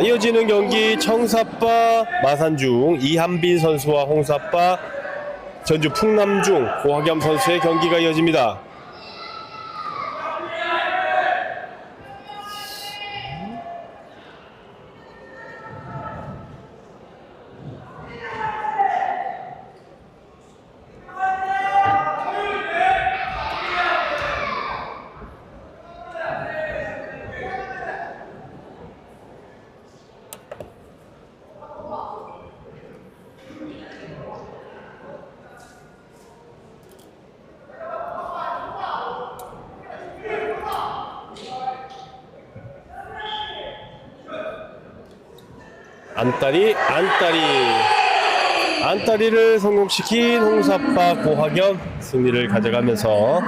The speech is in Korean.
자, 이어지는 경기 청사빠 마산중 이한빈 선수와 홍사빠 전주 풍남중 고학염 선수의 경기가 이어집니다. 안따리 안따리. 안따리를 성공시킨 홍사빠 고학염 승리를 가져가면서